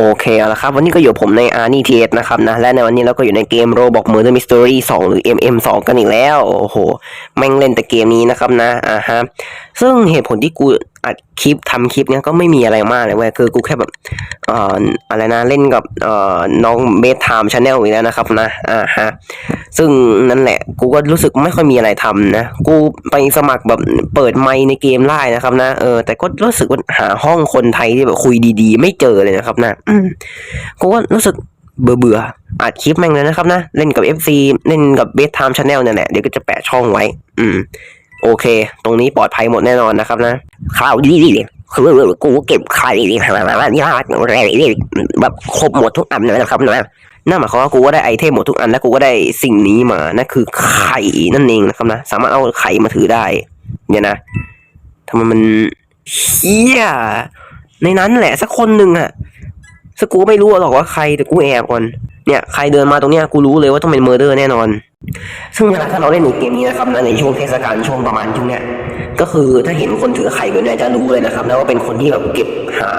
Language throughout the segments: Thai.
โอเคเอาละครับ วันนี้ก็อยู่ผมใน a r n i t s นะครับนะ และในวันนี้เราก็อยู่ในเกม Roblox Murder Mystery 2 หรือ MM 2 กันอีกแล้ว โอ้โห แม่งเล่นแต่เกมนี้นะครับนะ อ่าฮะ ซึ่งเหตุผลที่กู อัดคลิปทำคลิปเนี้ยก็ไม่มีอะไรมากเลยเว้ยคือกูแค่แบบเอ่ออะไรนะเล่นกับเอ่อน้องเบสไทม์ชาแนลอีกแล้วนะครับนะอ่าฮะซึ่งนั่นแหละ กูก็รู้สึกไม่ค่อยมีอะไรทำนะ กูไปสมัครแบบเปิดไมค์ในเกมไล่นะครับนะเออแต่ก็รู้สึกว่าหาห้องคนไทยที่แบบคุยดีๆ ไม่เจอเลยนะครับนะกูก็รู้สึกเบื่อเบื่ออัดคลิปแม่งเลยนะครับนะ เล่นกับ FC เล่นกับเบสไทม์ชาแนลเนี่ยแหละเดี๋ยวก็จะแปะช่องไว้ อืม โอเค ตรงนี้ปลอดภัยหมดแน่นอนนะครับนะข่าวดีคือกูเก็บไข่ยากแบบครบหมดทุกอันนะครับนะนั่นหมายความว่ากูก็ได้ไอเทมหมดทุกอันและกูก็ได้สิ่งนี้มานั่นคือไข่นั่นเองนะครับนะ สามารถเอาไข่มาถือได้ เนี่ยนะทำไมมันเฮียในนั้นแหละสักคนหนึ่งอะสกกูไม่รู้หรอกว่าใครแต่กูแอบก่อนเนี่ยใครเดินมาตรงเนี้ยกูรู้เลยว่าต้องเป็นเมอร์เดอร์แน่นอน ซึ่งเวลาถ้าเราเล่นในเกมนี้นะครับนะในช่วงเทศกาลช่วงประมาณช่วงเนี้ยก็คือถ้าเห็นคนถือไข่แบบเนี้ยจะรู้เลยนะครับนะว่าเป็นคนที่แบบเก็บหา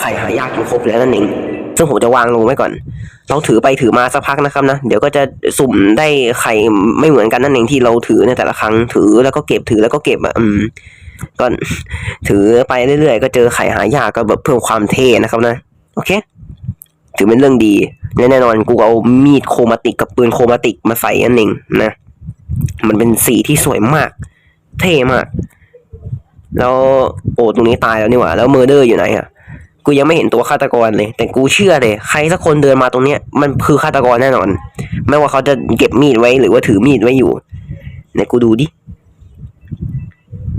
ไข่หายากจนครบแล้วนั่นเองซึ่งผมจะวางลงไว้ก่อน เราถือไปถือมาสักพักนะครับนะ เดี๋ยวก็จะสุ่มได้ไข่ไม่เหมือนกันนั่นเองที่เราถือในแต่ละครั้งถือแล้วก็เก็บถือแล้วก็เก็บอะอืมก็ถือไปเรื่อยๆ ก็เจอไข่หายากก็แบบเพิ่มความเท่นะครับนะ โอเค ถือเป็นเรื่องดีและแน่นอนกูเอามีดโครมาติกกับปืนโครมาติกมาใส่นั่นเองนะมันเป็นสีที่สวยมาก เท่มาก แล้วโอ้ตรงนี้ตายแล้วนี่หว่า แล้วเมอร์เดอร์อยู่ไหนอะกูยังไม่เห็นตัวฆาตกรเลย แต่กูเชื่อเลย ใครสักคนเดินมาตรงเนี้ย มันคือฆาตกรแน่นอน ไม่ว่าเขาจะเก็บมีดไว้หรือว่าถือมีดไว้อยู่ไหนกูดูดิ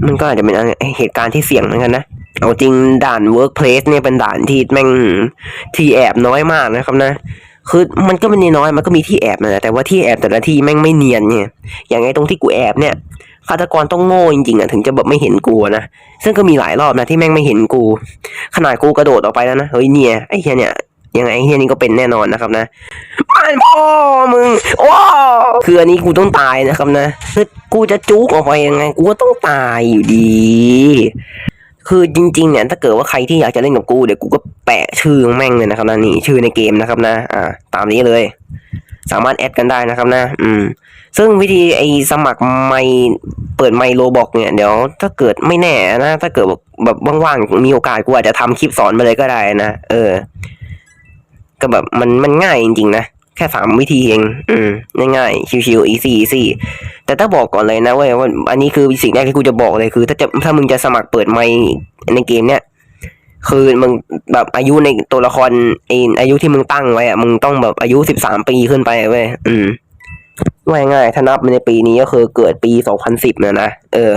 มันก็อาจจะเป็นเหตุการณ์ที่เสี่ยงเหมือนกันนะ เอาจริงด่าน workplace เนี่ยเป็นด่านที่แม่งที่แอบน้อยมากนะครับนะ คือมันก็ไม่ได้น้อยมันก็มีที่แอบนะแต่ว่าที่แอบแต่ละที่แม่งไม่เนียนเนี่ยอย่างไงตรงที่กูแอบเนี่ยฆาตกรต้องโง่จริงๆอะถึงจะแบบไม่เห็นกูนะซึ่งก็มีหลายรอบนะที่แม่งไม่เห็นกู ขนาดกูกระโดดออกไปแล้วนะเฮ้ยเนี่ยไอ้เฮียเนี่ยยังไงเฮียนี่ก็เป็นแน่นอนนะครับนะไม่พ่อมึงโอ้คืออันนี้กูต้องตายนะครับนะคือกูจะจุกออกไปยังไง กูก็ต้องตายอยู่ดี คือจริงๆเนี่ยถ้าเกิดว่าใครที่อยากจะเล่นกับกูเดี๋ยวกูก็แปะชื่อแม่งเลยนะครับนะนี่ชื่อในเกมนะครับนะ อ่า ตามนี้เลย สามารถแอดกันได้นะครับนะ อืม ซึ่งวิธีไอสมัครไมค์เปิดไมโลบอกเนี่ยเดี๋ยวถ้าเกิดไม่แน่นะถ้าเกิดแบบว่างๆมีโอกาสกูอาจจะทำคลิปสอนไปเลยก็ได้นะเออ ก็แบบมันมันง่ายจริงๆนะ แค่สามวิธีเอง อืม ง่ายๆ ชิวๆ easy easy แต่ถ้าบอกก่อนเลยนะเว้ยว่าอันนี้คือสิ่งแรกที่กูจะบอกเลยคือ ถ้าจะถ้ามึงจะสมัครเปิดไมค์ในเกมเนี้ย คือมึงแบบอายุในตัวละครไออายุที่มึงตั้งไว้อะมึงต้องแบบอายุสิบสามปีขึ้นไปเว้ย อืมว่าง่ายๆถ้านับในปีนี้ก็คือเกิดปีสองพันสิบเนี่ยนะ เออ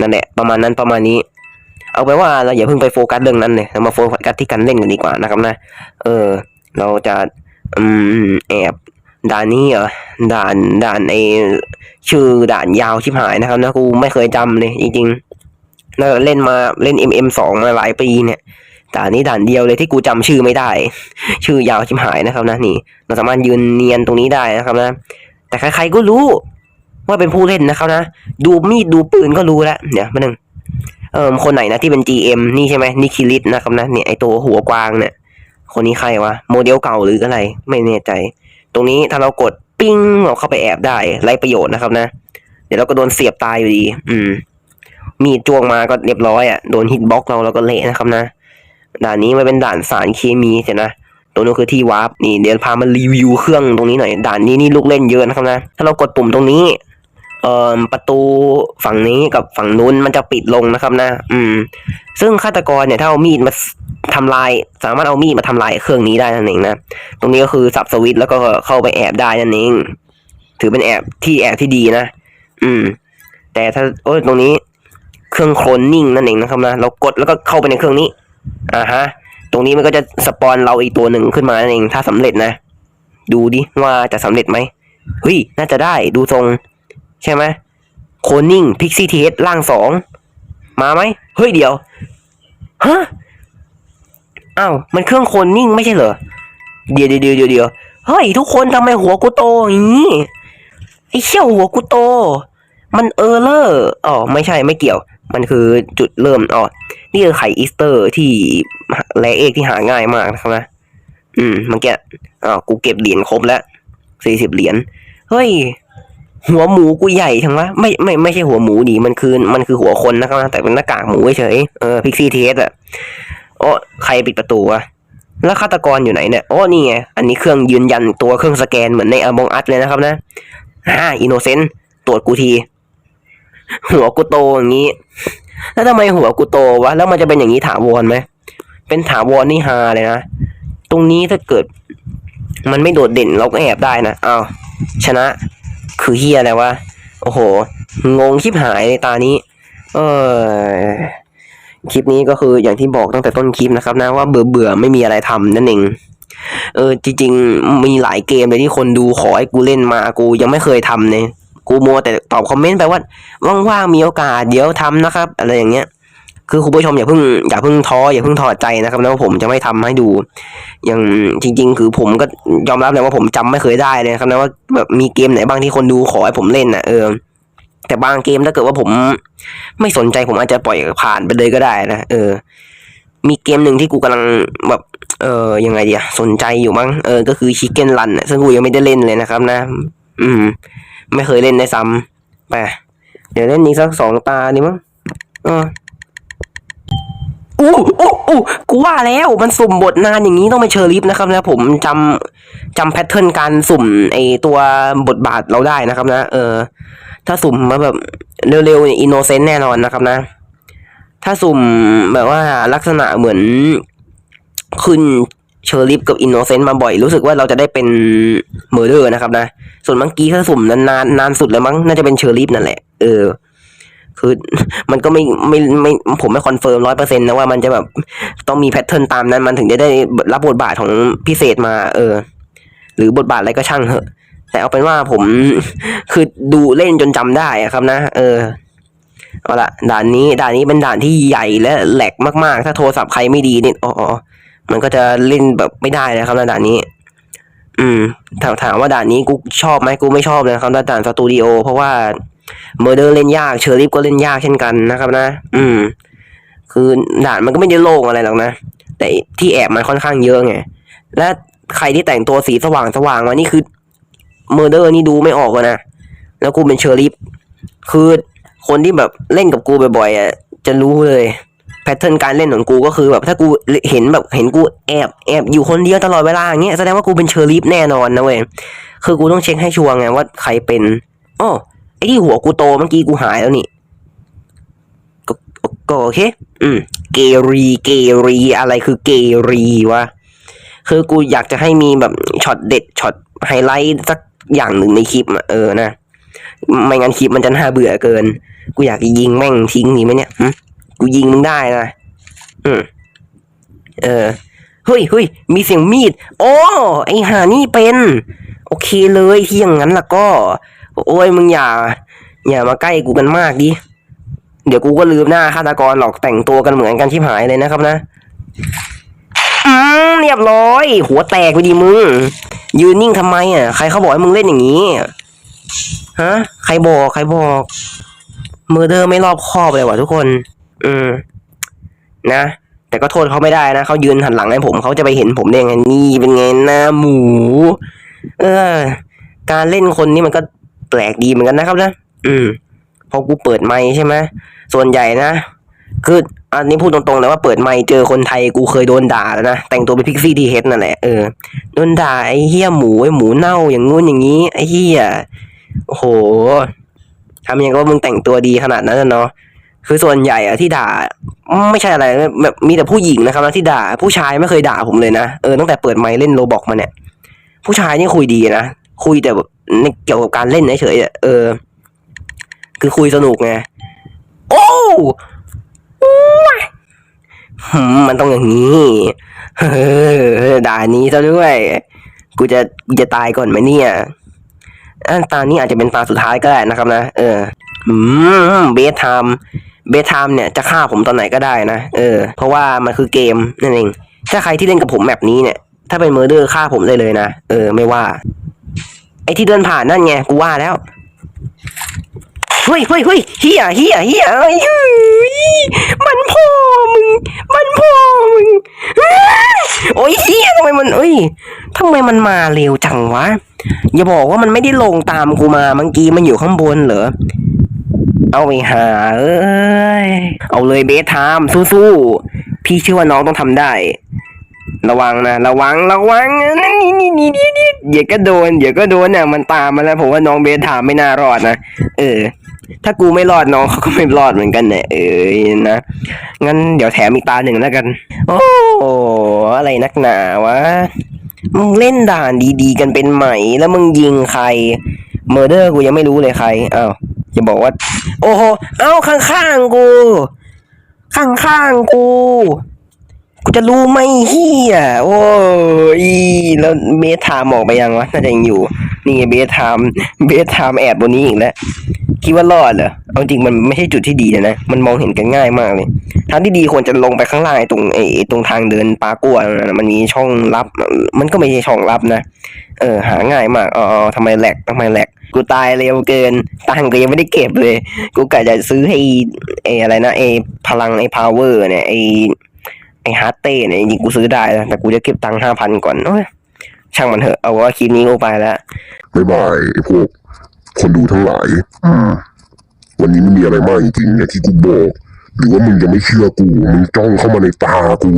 นั่นแหละ ประมาณนั้นประมาณนี้เอาไปนว่าเราอย่าเพิ่งไปโฟกัสเรื่องนั้นเลยเรามาโฟกัสที่การเล่นกันดีกว่านะครับนะ เออ เราจะ อืมแอบด่านนี้เหรอด่านด่านไอชื่อด่านยาวชิบหายนะครับนะกูไม่เคยจำเลยจริงๆแล้วเล่นมาเล่น MM สองมาหลายปีเนี่ยด่านนี้ด่านเดียวเลยที่กูจำชื่อไม่ได้ ชื่อยาวชิบหายนะครับนะนี่ เราสามารถยืนเนียนตรงนี้ได้นะครับนะ แต่ใครๆก็รู้ ว่าเป็นผู้เล่นนะครับนะดูมีดดูปืนก็รู้แล้วเดี๋ยวมาหนึ่งเออคนไหนนะที่เป็น GM นี่ใช่ไหมนิคิลิสนะครับนะเนี่ยไอตัวหัวกวางเนี่ย คนนี้ใครวะ โมเดลเก่าหรืออะไร ไม่แน่ใจ ตรงนี้ถ้าเรากดปิ้งเราเข้าไปแอบได้ไรประโยชน์นะครับนะ เดี๋ยวเราก็โดนเสียบตายอยู่ดี อืม มีจ้วงมาก็เรียบร้อยอะ โดนฮิตบล็อกเราเราก็เละนะครับนะ ด่านนี้มันเป็นด่านสารเคมีเห็นนะตรงนี้คือที่วาร์ปนี่เดี๋ยวพามารีวิวเครื่องตรงนี้หน่อยด่านนี้นี่ลูกเล่นเยอะนะครับนะ ถ้าเรากดปุ่มตรงนี้ เอ่อประตูฝั่งนี้กับฝั่งนู้นมันจะปิดลงนะครับนะ อืม ซึ่งฆาตกรเนี่ยถ้าเอามีดมาทำลาย สามารถเอามีดมาทำลายเครื่องนี้ได้นั่นเองนะตรงนี้ก็คือสับสวิตแล้วก็เข้าไปแอบได้นั่นเองถือเป็นแอบที่แอบที่ดีนะอืม แต่ถ้าโอ้ยตรงนี้เครื่องโคลนนิ่งนั่นเองนะครับนะเรากดแล้วก็เข้าไปในเครื่องนี้อ่าฮะ ตรงนี้มันก็จะสปอนเราอีกตัวหนึ่งขึ้นมานั่นเองถ้าสำเร็จนะ ดูดิว่าจะสำเร็จไหมเฮ้ยน่าจะได้ดูทรง ใช่ไหมโคนิ่งพิกซี่เทสล่างสองมาไหมเฮ้ยเดี๋ยวฮะอ้าวมันเครื่องโคนิ่งไม่ใช่เหรอเดี๋ยวเดี๋ยวเดี๋ยวเดี๋ยวเฮ้ยทุกคนทำไมหัวกูโตอย่างนี้ไอ้เชี่ยวหัวกูโต มันเออร์เลอร์อ๋อไม่ใช่ไม่เกี่ยว มันคือจุดเริ่มอ๋อนี่คือไข่อีสเตอร์ที่แลเอกที่หาง่ายมากนะครับนะอืมเมื่อกี้อ๋อกูเก็บเหรียญครบแล้วสี่สิบเหรียญเฮ้ย หัวหมูกูใหญ่ทั้งวะไม่ไม่ไม่ใช่หัวหมูดิมันคือมันคือหัวคนนะครับแต่เป็นหน้ากากหมูเฉยเออพิกซี่เทสอะโอ้ใครปิดประตูวะแล้วฆาตกรอยู่ไหนเนี่ยโอ้นี่ไงอันนี้เครื่องยืนยันตัวเครื่องสแกนเหมือนในอ m องอัดเลยนะครับนะอ่าอินโนเซนต์ตรวจกูที หัวกูโตอย่างนี้ แล้วทำไมหัวกูโตวะแล้วมันจะเป็นอย่างนี้ถาวรไหมเป็นถาวรนี่ฮาเลยนะตรงนี้ถ้าเกิด มันไม่โดดเด่นเราก็แอบได้นะอ้าวชนะ คือเฮียอะไรวะ โอ้โห งงชิบหายในตานี้ เออคลิปนี้ก็คืออย่างที่บอกตั้งแต่ต้นคลิปนะครับนะว่าเบื่อเบื่อไม่มีอะไรทำนั่นเอง เออ จริง ๆ มีหลายเกมเลยที่คนดูขอให้กูเล่นมากูยังไม่เคยทำเลยกูมัวแต่ตอบคอมเมนต์ไปว่าว่างๆมีโอกาสเดี๋ยวทำนะครับ อะไรอย่างเงี้ย คือคุณผู้ชมอย่าเพิ่งอย่าเพิ่งท้ออย่าเพิ่งถอดใจนะครับนะว่าผมจะไม่ทำให้ดู อย่างจริง ๆ คือผมก็ยอมรับเลยว่าผมจำไม่เคยได้เลยนะครับนะว่าแบบมีเกมไหนบ้างที่คนดูขอให้ผมเล่นน่ะเออแต่บางเกมถ้าเกิดว่าผมไม่สนใจผมอาจจะปล่อยผ่านไปเลยก็ได้นะเออ มีเกมหนึ่งที่กูกำลังแบบเออยังไงดีสนใจอยู่มั้งเออก็คือชิคเก้นรันซึ่งกูยังไม่ได้เล่นเลยนะครับ นะ อืม ไม่เคยเล่นในซ้ำไปเดี๋ยวเล่นนี้สักสองตาดีมั้งเออ อู้อู้อู้กูว่าแล้วมันสุ่มบทนานอย่างนี้ต้องเป็นเชอร์ลิฟนะครับนะ ผมจำจำแพทเทิร์นการสุ่มไอตัวบทบาทเราได้นะครับนะ เออ ถ้าสุ่มมาแบบเร็วๆเนี่ยอินโนเซนต์แน่นอนนะครับนะ ถ้าสุ่มแบบว่าลักษณะเหมือนขึ้นเชอร์ลิฟกับอินโนเซนต์มาบ่อยรู้สึกว่าเราจะได้เป็นเมอร์เดอร์นะครับนะ ส่วนเมื่อกี้ถ้าสุ่มนานนานนานสุดเลยมั้งน่าจะเป็นเชอร์ลิฟนั่นแหละเออ คือมันก็ไม่ไม่ไม่ผมไม่คอนเฟิร์มร้อยเปอร์เซ็นต์นะว่ามันจะแบบต้องมีแพทเทิร์นตามนั้นมันถึงจะได้รับบทบาทของพิเศษมา เออ หรือบทบาทอะไรก็ช่างเถอะ แต่เอาเป็นว่าผมคือดูเล่นจนจำได้อะครับนะ เออเอาละด่านนี้ด่านนี้เป็นด่านที่ใหญ่และแหลกมากๆ ถ้าโทรศัพท์ใครไม่ดีเนี่ยอ๋อมันก็จะเล่นแบบไม่ได้นะครับนะด่านนี้ อืมถามถามว่าด่านนี้กูชอบไหมกูไม่ชอบเลยครับด่านสตูดิโอเพราะว่า เมอร์เดอร์เล่นยากเชอร์ลิฟก็เล่นยากเช่นกันนะครับนะ อืม คือด่านมันก็ไม่ได้โล่งอะไรหรอกนะ แต่ที่แอบมันค่อนข้างเยอะไง และใครที่แต่งตัวสีสว่างสว่างมานี่คือเมอร์เดอร์นี่ดูไม่ออกเลยนะ แล้วกูเป็นเชอร์ลิฟคือคนที่แบบเล่นกับกูบ่อยๆอะจะรู้เลยแพทเทิร์นการเล่นของกูก็คือแบบถ้ากูเห็นแบบเห็นกูแอบแอบอยู่คนเดียวตลอดเวลาอย่างเงี้ยแสดงว่ากูเป็นเชอร์ลิฟแน่นอนนะเว้ยคือกูต้องเช็คให้ชัวร์ไงว่าใครเป็นอ้อ ไอ้ที่หัวกูโตเมื่อกี้กูหายแล้วนี่ก็ก็โอเค อืม เกรีเกรีอะไรคือเกรีวะ คือกูอยากจะให้มีแบบช็อตเด็ดช็อตไฮไลท์สักอย่างหนึ่งในคลิปอเออนะ ไม่งั้นคลิปมันจะน่าเบื่อเกิน กูอยากยิงแม่งทิ้งนี่ไหมเนี่ยกูยิงมึงได้นะ อืม เออ เฮ้ยเฮ้ยมีเสียงมีด โอ้ ไอหานี่เป็น โอเคเลยที่อย่างนั้นล่ะก็ โอ้ยมึงอย่า อย่ามาใกล้กูกันมากดิ เดี๋ยวกูก็ลืมหน้าฆาตกรหรอกแต่งตัวกันเหมือนกันชิบหายเลยนะครับนะอืมเรียบร้อย หัวแตกไปดีมึง ยืนนิ่งทำไมอะใครเขาบอกให้มึงเล่นอย่างนี้ฮะใครบอกใครบอกมือเดอร์ไม่รอบคอบเลยว่ะทุกคน อืมนะ แต่ก็โทษเขาไม่ได้นะเขายืนหันหลังให้ผมเขาจะไปเห็นผมได้ยังไงนี่เป็นไงหน้าหมู เออ การเล่นคนนี่มันก็ ปลกดีเหมือนกันนะครับนะ อืมพอกูเปิดไมค์ใช่ไหมส่วนใหญ่นะ คืออันนี้พูดตรงๆเลยว่าเปิดไมค์เจอคนไทยกูเคยโดนด่าแล้วนะ แต่งตัวเป็นพิกซี่ดีเฮดนั่นแหละเออโดนด่าไอ้เฮี้ยหมูไอ้หมูเน่าอย่างงู้นอย่างนี้ ไอ้เฮี้ยโอ้โหทำยังไงว่ามึงแต่งตัวดีขนาดนั้นเนาะคือส่วนใหญ่อะที่ด่า ไม่ใช่อะไรแบบมีแต่ผู้หญิงนะครับนะที่ด่าผู้ชายไม่เคยด่าผมเลยนะเออตั้งแต่เปิดไมค์เล่นโรบอกมาเนี่ย ผู้ชายนี่คุยดีนะ คุยแต่แบบเกี่ยวกับการเล่นเฉยๆเออ คือคุยสนุกไง โอ้มันต้องอย่างนี้ด่านี้ซะด้วย กูจะกูจะตายก่อนไหมเนี่ยอันตานี้อาจจะเป็นตาสุดท้ายก็ได้นะครับนะ เออ อืม เบสไทม์เบสไทม์เนี่ยจะฆ่าผมตอนไหนก็ได้นะ เออ เพราะว่ามันคือเกมนั่นเอง ถ้าใครที่เล่นกับผมแบบนี้เนี่ย ถ้าเป็นเมอร์เดอร์ฆ่าผมได้เลยนะ เออ ไม่ว่า ไอ้ที่เดินผ่านนั่นไงกูว่าแล้วเฮ้ยเฮ้ยเฮ้ยเฮียเฮียเฮียเอ้ยเฮ้ยมันพ่อมึง มันพ่อมึงเอ้ยโอ้ยเฮียทำไมมันเอ้ยทำไมมันมาเร็วจังวะ อย่าบอกว่ามันไม่ได้ลงตามกูมาเมื่อกี้มันอยู่ข้างบนเหรอ เอาไปหาเอ้ย เอาเลยเบสไทม์สู้ๆ พี่เชื่อว่าน้องต้องทำได้ ระวังนะ ระวังระวังนะนี่นี่นี่นี่นี่เดี๋ยวก็โดนเดี๋ยวก็โดนเนี่ยมันตามมาแล้วผมว่าน้องเบสไทม์ไม่น่ารอดนะเออ ถ้ากูไม่รอดน้องเขาก็ไม่รอดเหมือนกันเนี่ยเออนะงั้นเดี๋ยวแถมอีกตาหนึ่งแล้วกัน โอ้อะไรนักหนาวะมึงเล่นด่านดีๆ กันเป็นไหมแล้วมึงยิงใครเมอร์เดอร์กูยังไม่รู้เลยใครอ้าวจะบอกว่า โอ้โหเอ้าข้างๆกู ข้างๆกู กูจะรู้ไหมเฮียโอ้ยแล้วเบสไทม์ออกไปยังวะน่าจะยังอยู่ นี่เบสไทม์เบสไทม์แอบบนนี้อีกแล้วคิดว่ารอดเหรอเอาจริงมันไม่ใช่จุดที่ดีนะมันมองเห็นกันง่ายมากเลยทางที่ดีควรจะลงไปข้างล่างตรงไอ้ตรงทางเดินปากัวนะมันมีช่องลับ มันก็ไม่ใช่ช่องลับนะเออหาง่ายมากอ๋อทำไมแหลกทำไมแหลกกูตายเร็วเกินตังก็ยังไม่ได้เก็บเลย กูกะจะซื้อให้ไอ้อะไรนะไอ้พลังไอ้พาวเวอร์เนี่ยไอ้ ไอฮาร์เต้เนี่ยจริงกูซื้อได้นะแต่กูจะเก็บตังค์ห้าพันก่อนโอ้ยช่างมันเถอะ เอาว่าคลิปนี้กูไปแล้วบ๊ายบายไอพวก คนดูทั้งหลาย อืมวันนี้ไม่มีอะไรมากจริงๆอย่างที่กูบอก หรือว่ามึงยังไม่เชื่อกู มึงจ้องเข้ามาในตากู